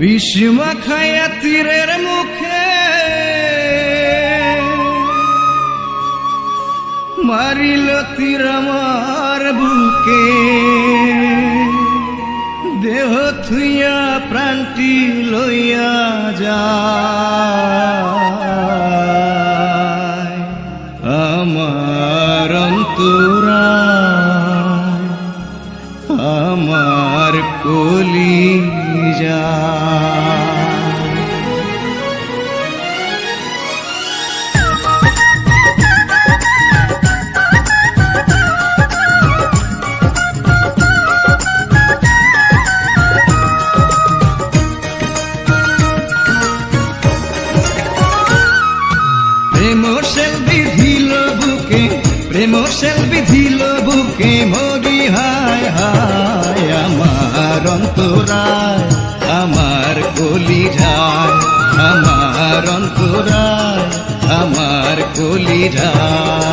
বিষ্মা খায়া তীরের মুখে মারিল তীর আমার বুকে। দেহ থুইয়া প্রাণটি লইয়া যায়। আমার অন্তরা আমার কলি যায় প্রেম সেল বিধিল বুকে প্রেম সেল বিধিল বুকে মরি হায় হায়। আমার অন্তরায় আমার কলিরায় আমার অন্তরায় আমার কলি যায়